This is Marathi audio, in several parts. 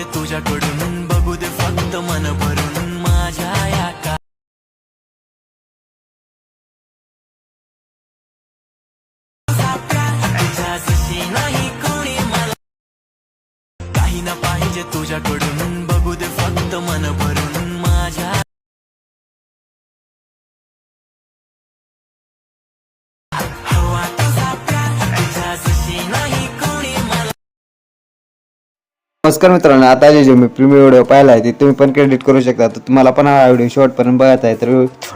पाहिजे तुझ्याकडून बघू दे फक्त मन भरून माझ्या या का नाही कोणी मला काही ना पाहिजे तुझ्याकडून बघू दे फक्त मन भरून नमस्कार मित्रांनो आता जे जे मी प्रीमियम व्हिडिओ पाहिला आहे ते तुम्ही पण क्रेडिट करू शकता. तर तुम्हाला पण हा व्हिडिओ शॉर्टपर्यंत बघायचा आहे तर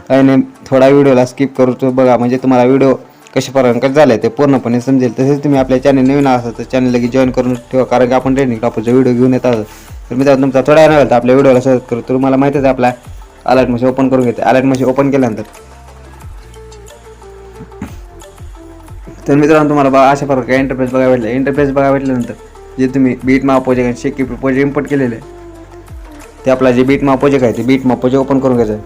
थोडा थोडा व्हिडिओला स्किप करू तो बघा. म्हणजे तुम्हाला व्हिडिओ कशापर्यंत कसं झालं ते पूर्णपणे समजेल. तसेच तुम्ही आपल्या चॅनल नवीन असाल तर चॅनल लगेच जॉईन करून ठेवा कारण की आपण ट्रेनिंग टॉपरचा व्हिडिओ घेऊन येत आहोत. तर मित्रांनो तुमचा थोडा वेळ तर आपल्या व्हिडिओला सर्च करू. तर तुम्हाला माहितीच आहे आपला अलर्ट मशीन ओपन करून घेते अलर्ट मशीन ओपन केल्यानंतर तर मित्रांनो तुम्हाला बघा अशा प्रकारे इंटरफेस बघा भेटलं. इंटरफेस बघा भेटल्यानंतर जे तुम्ही बीट मा आहे शेकी प्रोजेक्ट इम्पोर्ट केलेले आहे, ते आपला जे बीट मा आहे ते बीट मा ओपन करून घ्यायचं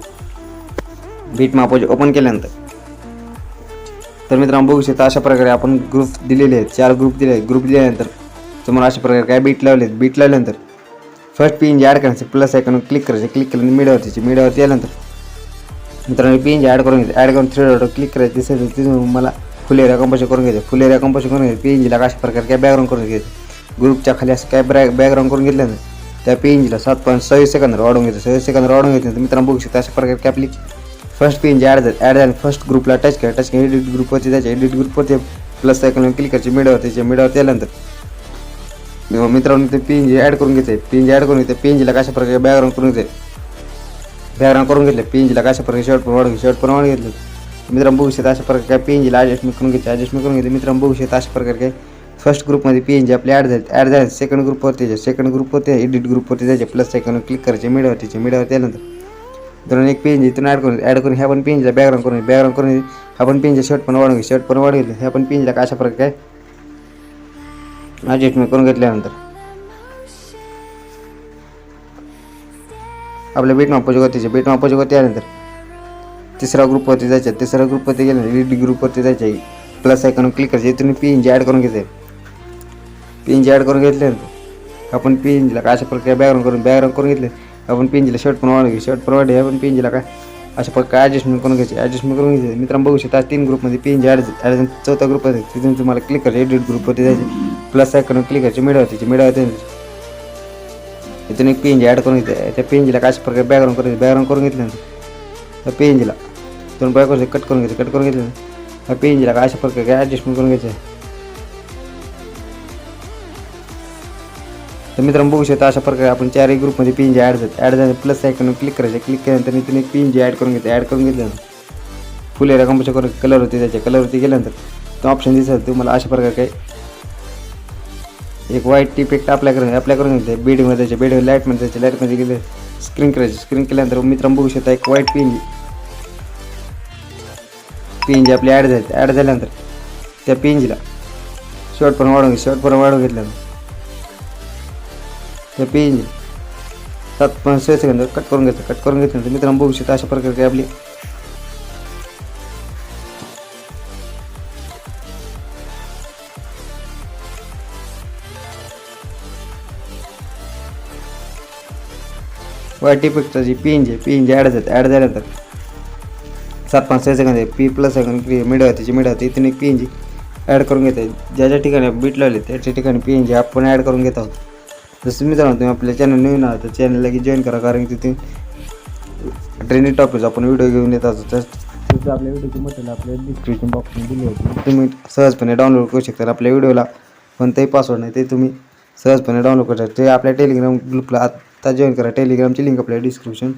बीट मा ओपन केल्यानंतर. तर मित्रांनो बघू शकता अशा प्रकारे आपण ग्रुप दिलेले आहेत. चार ग्रुप दिले आहेत. ग्रुप दिल्यानंतर तुम्हाला अशा प्रकारे काय बीट लावले बीट लावल्यानंतर फर्स्ट पिन जे ॲड करायचं. प्लस आयकॉन क्लिक करायचं. क्लिक केल्यानंतर मिडवरती मिडवरती आल्यानंतर मित्रांनो पिन जे ॲड करून घ्यायचं. ॲड करून थ्री डॉट क्लिक करायचं. दिसेल तिथून मला फुल एरिया कंपोज करून घ्यायचं. फुल एरिया कंपोज करून घ्यायचं. जीला अशा प्रकारे काय बॅकग्राऊंड करून घ्यायचं. ग्रुपच्या खाली असं काय बॅक बॅकग्राऊंड करून घेतलं ना त्या पीएनजीला सात पॉईंट सव्वीस सेकंद वाढवून घेतो सव्वीस सेकंद वाढवून घ्यायचं तर मित्रांनो बघू शकता अशा प्रकारे काय आपली फर्स्ट पीएनजी ॲड झाली. ॲड झाली फर्स्ट ग्रुपला टच केला. टच केला. एडिट ग्रुपवरती त्याच्या एडिट ग्रुपवरती प्लस सायकल क्लिक करायची. मिडवरती त्याच्या मिडवरती आल्यानंतर मित्रांनो ते पीएनजी ॲड करून घेते पीएनजी ॲड करून घेते पीएनजीला कशा प्रकारे बॅकग्राऊंड करून घेते बॅकग्राऊंड करून घेतलं पीएनजीला कशा प्रकारे शर्ट पण वाढून शर्ट पण वाढून घेतलं मित्रांनो बघू शकता अशा प्रकारे काय पीएनजीला ॲडजस्टमेंट करून घेते ॲडजस्टमेंट करून घेते मित्रांनो बघू शकता अशा प्रकारे काय फर्स्ट ग्रुपमध्ये पी एन जी आपले ॲड झाले. ॲड झाले सेकंड ग्रुपवरती सेकंड ग्रुपवरती एडिट ग्रुपवरती जायचे. प्लस सेकंड क्लिक करायचे. मिडवरतीचे मिडवरती आल्यानंतर दोन एक पीएनजी इथून ॲड करून ॲड करून ह्या पण पीएनजीला बॅकग्राऊंड करून बॅकग्राऊंड करून हा पण पीएनजी शर्ट पण वाढवून शर्ट पण वाढून घेतलं. ह्या पण पीएनजीला अशा प्रकारे काय? ॲडजस्टमेंट करून घेतल्यानंतर. आपल्या बीट मापोच्या गतीचे बेटमा मापोच्या गती आल्यानंतर तिसरा ग्रुपवरती जायचं. तिसऱ्या ग्रुपवरती गेल्यानंतर लीड ग्रुपवरती जायचं. प्लस आयकॉन क्लिक करायचे. इथून पी एन जी ॲड करून घ्यायचं पी ॲड करून घेतले आपण पी काय अशा प्रकारे बॅकग्राऊंड करून बॅकग्राऊंड करून घेतले? आपण पी शर्ट पण वाढून घे शर्ट पण वाढले. आपण पी काय अशा प्रकारे ॲडजस्टमेंट करून घ्यायची? ॲडजस्टमेंट करून घ्यायचे. मित्रांनो बघू शकता तीन ग्रुपमध्ये पी ॲड ॲड चौथा ग्रुप आहे. तिथून तुम्हाला क्लिक करायचं. एडिट ग्रुपवरती जायचे. प्लस आयकॉन क्लिक करायचे. मिळवते मिळवते इथून एक पी एन जी ॲड करून घेते त्या पी एन जीला कशा प्रकारे बॅकग्राऊंड करायचं? बॅकग्राऊंड करून घेतल्यानंतर त्या पी एन जीला दोन बॅक कट करून घ्यायचं कट करून घेतलं त्या पी एन जीला काय अशा प्रकारे ॲडजस्टमेंट करून घ्यायचं? तर मित्रांनो बघू शकता अशा प्रकारे आपण चारही ग्रुपमध्ये पी एन जी ॲड झाले. ॲड झाले प्लस आयकॉन क्लिक करायचं. क्लिक केल्यानंतर इथून एक पी एन जी ॲड करून घेते ॲड करून घेतल्यानंतर फुल एरिया कंपोज करून होते त्याच्या कलरवरती गेल्यानंतर तो ऑप्शन दिसत तुम्हाला अशा प्रकारे काही एक वाईट इफेक्ट अप्लाय करून अप्लाय करून घेते बेडमध्ये त्याच्या बेडवर लाईटमध्ये त्याच्या लाईटमध्ये गेले. स्क्रीन करायची. स्क्रीन केल्यानंतर मित्रांनो बघू शकता एक व्हाईट पिन पिंजी आपली ॲड झाली. ॲड झाल्यानंतर त्या पिंजीला शॉर्ट पण वाढवून शॉर्ट पण वाढवून घेतल्यानंतर हे पिंजी सात पाच सहा सेकंद. कट करून घेतलं कट करून घेतल्यानंतर मित्रांनो बघू शकता अशा प्रकारे आपली वाईट इफेक्टचा जी P N G P N G add झाली ॲड झाल्यानंतर सात पाच सहा सेकंद पी प्लस सेकंड क्रिया मिळवा त्याची इथून एक पी एन जी ॲड करून घेते ज्या ज्या ठिकाणी बीट लावले त्याच्या ठिकाणी पी एन जी आपण ॲड करून घेत आहोत. जसं मित्रांनो तुम्ही आपल्या चॅनल नवीन आहात तर चॅनल लगेच जॉईन करा कारण की तिथे ट्रेनिंग टॉपिक आपण व्हिडिओ घेऊन येत असतो. तर तिथे आपल्या व्हिडिओची मटेरियल आपल्या डिस्क्रिप्शन बॉक्समध्ये दिली होती. तुम्ही सहजपणे डाउनलोड करू शकता. आपल्या व्हिडिओला कोणताही पासवर्ड नाही ते तुम्ही सहजपणे डाउनलोड करू शकता. ते आपल्या टेलिग्राम ग्रुपला आत्ता जॉईन करा. टेलिग्रामची लिंक आपल्या डिस्क्रिप्शन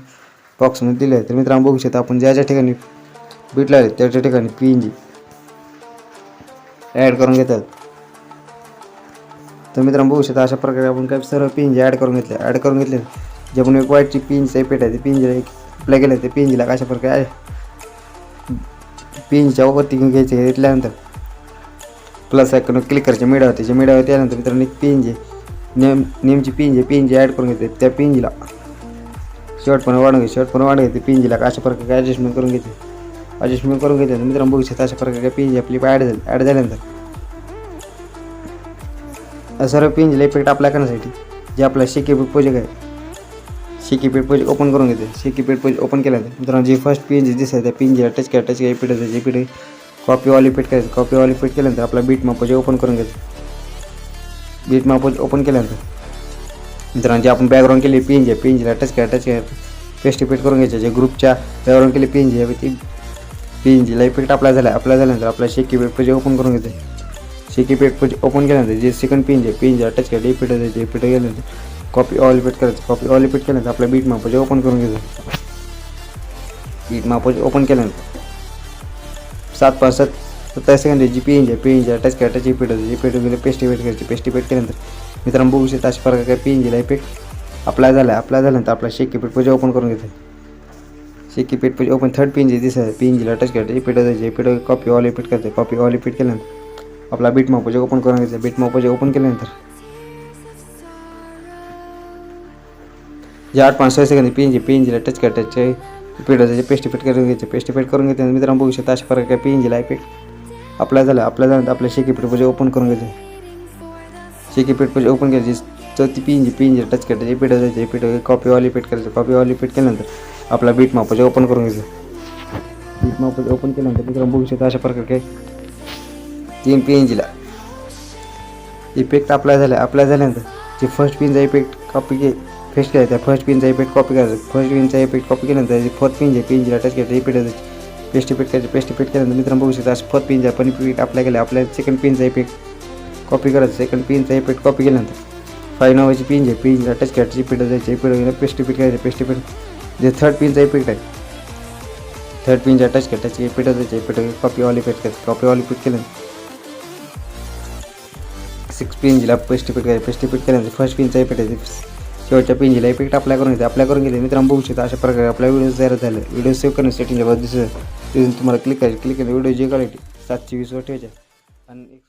बॉक्समध्ये दिली आहे. तर मित्रांनो बघू शकता आपण ज्या ज्या ठिकाणी बीट लागले त्या त्या ठिकाणी पी एन जी ॲड करून घेतात. तर मित्रांनो बघू शकता अशा प्रकारे आपण काय सर्व पी ॲड करून घेतले. ॲड करून घेतले. जे पण एक वाईटची पिंज आहे पेट आहे ते पिंजला एक अप्लाय केलं ते पिंजला कशा अशा प्रकारे पी एन वरती घेऊन घ्यायचे घेतल्यानंतर. प्लस आयकॉन क्लिक करायचे मिळावं त्याच्या मिळावं त्यानंतर मित्रांनो एक पिंज नेम नेमची पी एन ॲड करून घेते त्या पिंजला. शर्ट पण वाढून घे शर्ट पण वाढून घेते पिंजीला कशा अशा प्रकारे ॲडजस्टमेंट करून घेते ॲडजस्टमेंट करून घेते मित्रांनो बघू शकता अशा प्रकारे पी आपली ॲड झाली. ॲड झाल्यानंतर. सर्व पी इफेक्ट अप्लाय करण्यासाठी. जे आपला शेकीपेट प्रोजेक्ट आहे. शेकीपेट प्रोजेक्ट ओपन करून घेते शेकीपेट प्रोजेक्ट ओपन केल्यानंतर मित्रांनो जे फर्स्ट पिन जी दिसते त्या पिन टच करा टच करा पीठ जे पीठ कॉपी ऑलिपेट करायचं. कॉपी ऑलिपेट केल्यानंतर आपला बीट माप ओपन करून घ्यायचं बीट माप ओपन केल्यानंतर मित्रांनो जे आपण बॅकग्राऊंड केली पिन जे पिन जीला टच करा टच करा पेस्टिपेट करून घ्यायचे. जे ग्रुपच्या बॅकग्राऊंड केली पिन जी आहे ती पिन जीला इफेक्ट अप्लाय झाला अप्लाय झाल्यानंतर आपला शेकी पेट प्रोजेक्ट ओपन करून घेते शेकी पेट प्रोजेक्ट ओपन केल्यानंतर जे सेकंड पिन जे पिन जे टच करा इफेक्ट द्यायचे इफेक्ट केल्यानंतर कॉपी ऑल इफेक्ट करायचं कॉपी ऑल इफेक्ट केल्यानंतर आपला बीट माप ओपन करून घ्यायचं बीट मापाचे ओपन केल्यानंतर सात पाच सात सत्तावीस सेकंद जी PNG PNG touch attach touch effect होते इफेक्ट गेले पेस्टिपेट करायची पेस्टिपेट केल्यानंतर मित्रांनो बघू शकता अशा प्रकारे पी इंजीला इफेक्ट अप्लाय झाला अप्लाय झाल्यानंतर आपला शेकी पेट प्रोजेक्ट ओपन करून घेते shaky pet project open third pin जे दिसत पी इंजीला टच करायचं इफेक्ट होते इफेक्ट कॉपी ऑल इफेक्ट करते कॉपी ऑल इफेक्ट केल्यानंतर आपला बीट माप ओपन करून घ्यायचं बीट माप ओपन केल्यानंतर जे आठ पाच सहा सेकंद पी इंजी पी इंजीला टच करायचे इफेक्ट होते करून घ्यायचे. पेस्टिपेट करून घेते मित्रांनो बघू शकता अशा प्रकारे पी इंजीला इफेक्ट अप्लाय झाला. अप्लाय झाल्यानंतर आपल्या शेकी पीठ प्रोजेक्ट ओपन करून घ्यायचे शेकी पीठ प्रोजेक्ट ओपन करायची चौथी PNG PNG touch करायचे इफेक्ट जायचे. इफेक्ट कॉपी ऑल करायचं. कॉपी ऑल केल्यानंतर आपला बीट माप ओपन करून घ्यायचं बीट माप ओपन केल्यानंतर मित्रांनो बघू शकता अशा प्रकारे तीन पी इफेक्ट अप्लाय झाला अप्लाय झाल्यानंतर जे फर्स्ट पिनचा इफेक्ट कॉपी घे फेस्ट करायचा फर्स्ट पिनचा इफेक्ट कॉपी करायचा फर्स्ट पिनचा इफेक्ट कॉपी केल्यानंतर जे फोर्थ पिन जे पिन टच करायचं इफेक्ट द्यायचं पेस्ट इफेक्ट करायचं पेस्ट इफेक्ट केल्यानंतर मित्रांनो बघू शकता असं फोर्थ पिनचा पण इफेक्ट अप्लाय केला आपल्या सेकंड पिनचा इफेक्ट कॉपी करायचं सेकंड पिनचा इफेक्ट कॉपी केल्यानंतर फाईव्ह नावाची पिन जे पिन टच करायची इफेक्ट द्यायचे इफेक्ट वगैरे पेस्ट इफेक्ट करायचं पेस्ट इफेक्ट जे थर्ड पिनचा इफेक्ट आहे थर्ड पिनचा टच करायचं इफेक्ट जायचं इफेक्ट कॉपी ऑल इफेक्ट करायचं कॉपी ऑल इफेक्ट केल्यानंतर सिक्स पिंजीला पेस्ट इफेक्ट करायचं पेस्ट इफेक्ट केल्यानंतर फर्स्ट पिनचा इफेक्ट आहे. शेवटच्या पिंजीला इफेक्ट अप्लाय करून घेते अप्लाय करून गेले मित्रांनो बघू शकता अशा प्रकारे आपला व्हिडिओ तयार झाला. व्हिडिओ सेव्ह करण्यासाठी सेटिंगच्या बाद तिथून तुम्हाला क्लिक करायचं. क्लिक केलं व्हिडिओ जे क्वालिटी सातशे वीसवर ठेवायचे. आणि